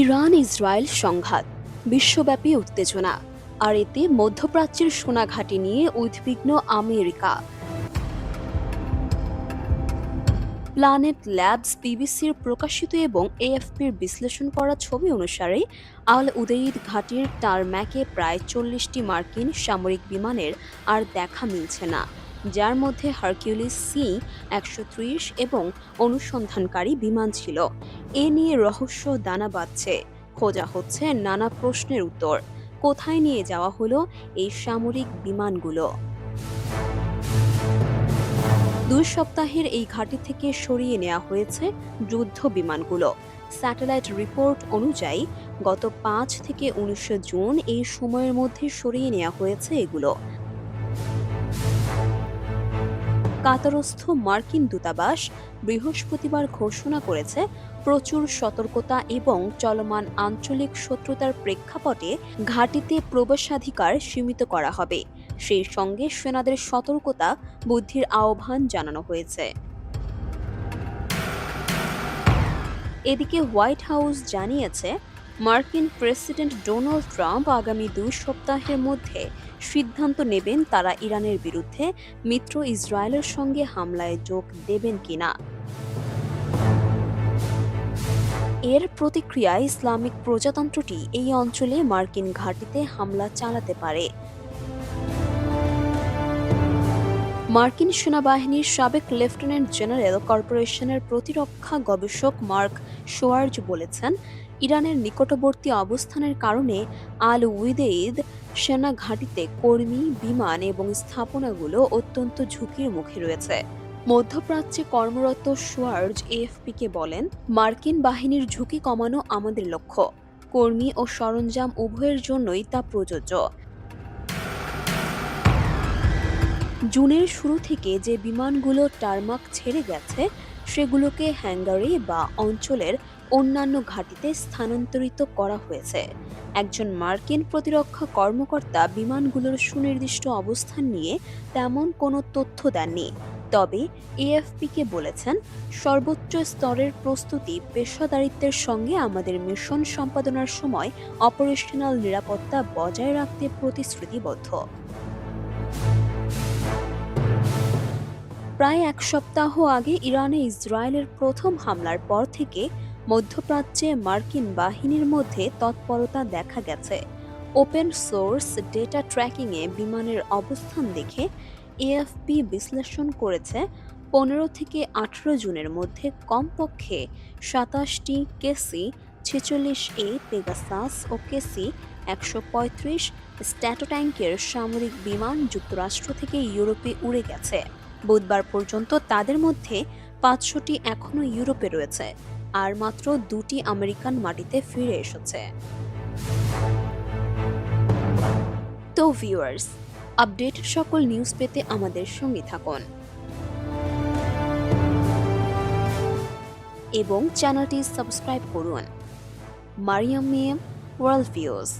Iran Israel সংঘাত, বিশ্বব্যাপী উত্তেজনা, আর এতে মধ্যপ্রাচ্যের সোনাঘাটি নিয়ে উদ্বিগ্ন আমেরিকা। প্ল্যানেট ল্যাবস বিবিসির প্রকাশিত এবং এএফপির বিশ্লেষণ করা ছবি অনুসারে, আল উদেইদ ঘাটির টারম্যাকে প্রায় চল্লিশটি মার্কিন সামরিক বিমানের আর দেখা মিলছে না। যার মধ্যে হারকিউলিস সি একশো ত্রিশ এবং অনুসন্ধানকারী বিমান ছিল। এ নিয়ে রহস্য দানা বাঁধছে। খোঁজা হচ্ছে নানা প্রশ্নের উত্তর। কোথায় নিয়ে যাওয়া হলো এই সামরিক বিমানগুলো? দুই সপ্তাহের এই ঘাঁটি থেকে সরিয়ে নেওয়া হয়েছে যুদ্ধ বিমানগুলো। স্যাটেলাইট রিপোর্ট অনুযায়ী গত পাঁচ থেকে উনিশে জুন এই সময়ের মধ্যে সরিয়ে নেওয়া হয়েছে এগুলো। কাতারস্থ মার্কিন দূতাবাস বৃহস্পতিবার ঘোষণা করেছে, প্রচুর সতর্কতা এবং চলমান আঞ্চলিক শত্রুতার প্রেক্ষাপটে ঘাটিতে প্রবেশাধিকার সীমিত করা হবে। সেই সঙ্গে সেনাদের সতর্কতা বুদ্ধির আহ্বান জানানো হয়েছে। এদিকে হোয়াইট হাউস জানিয়েছে মার্কিন প্রেসিডেন্ট ডোনাল্ড ট্রাম্প আগামী দুই সপ্তাহের মধ্যে সিদ্ধান্ত নেবেন তারা ইরানের বিরুদ্ধে মিত্র ইসরায়েলের সঙ্গে হামলায় যোগ দেবেন কিনা। এর প্রতিক্রিয়ায় ইসলামিক প্রজাতন্ত্রটি এই অঞ্চলে মার্কিন ঘাঁটিতে হামলা চালাতে পারে। মার্কিন সেনাবাহিনীর সাবেক লেফটেন্যান্ট জেনারেল কর্পোরেশনের প্রতিরক্ষা গবেষক মার্ক শোয়ার্জ বলেছেন ইরানের নিকটবর্তী অবস্থানের কারণে আল উইদেইদ সেনা ঘাঁটিতে কর্মী, বিমান এবং স্থাপনাগুলো অত্যন্ত ঝুঁকির মুখে রয়েছে। মধ্যপ্রাচ্যে কর্মরত শোয়ার্জ এএফপিকে বলেন, মার্কিন বাহিনীর ঝুঁকি কমানো আমাদের লক্ষ্য। কর্মী ও সরঞ্জাম উভয়ের জন্যই তা প্রযোজ্য। জুনের শুরু থেকে যে বিমানগুলো টারমাক ছেড়ে গেছে, সেগুলোকে হ্যাঙ্গারি বা অঞ্চলের অন্যান্য ঘাঁটিতে স্থানান্তরিত করা হয়েছে। একজন মার্কিন প্রতিরক্ষা কর্মকর্তা বিমানগুলোর সুনির্দিষ্ট অবস্থান নিয়ে তেমন কোনো তথ্য দেননি। তবে এএফপিকে বলেছেন, সর্বোচ্চ স্তরের প্রস্তুতি পেশাদারিত্বের সঙ্গে আমাদের মিশন সম্পাদনার সময় অপারেশনাল নিরাপত্তা বজায় রাখতে প্রতিশ্রুতিবদ্ধ। প্রায় এক সপ্তাহ আগে ইরানে ইসরায়েলের প্রথম হামলার পর থেকে মধ্যপ্রাচ্যে মার্কিন বাহিনীর মধ্যে তৎপরতা দেখা গেছে। ওপেন সোর্স ডেটা ট্র্যাকিংয়ে বিমানের অবস্থান দেখে এএফপি বিশ্লেষণ করেছে, পনেরো থেকে আঠেরো জুনের মধ্যে কমপক্ষে সাতাশটি কেসি ছেচল্লিশ এ পেগাসাস ও কেসি, একশো পঁয়ত্রিশ স্ট্যাটোট্যাঙ্কের সামরিক বিমান যুক্তরাষ্ট্র থেকে ইউরোপে উড়ে গেছে। বুধবার পর্যন্ত তাদের মধ্যে পাঁচশোটি এখনও ইউরোপে রয়েছে। আর মাত্র দুটি আমেরিকান মাটিতে ফিরে এসেছে। তো ভিউয়ার্স আপডেট সকল নিউজ পেতে আমাদের সঙ্গে থাকুন। এবং চ্যানেলটি সাবস্ক্রাইব করুন। Mariam মিয়াম world views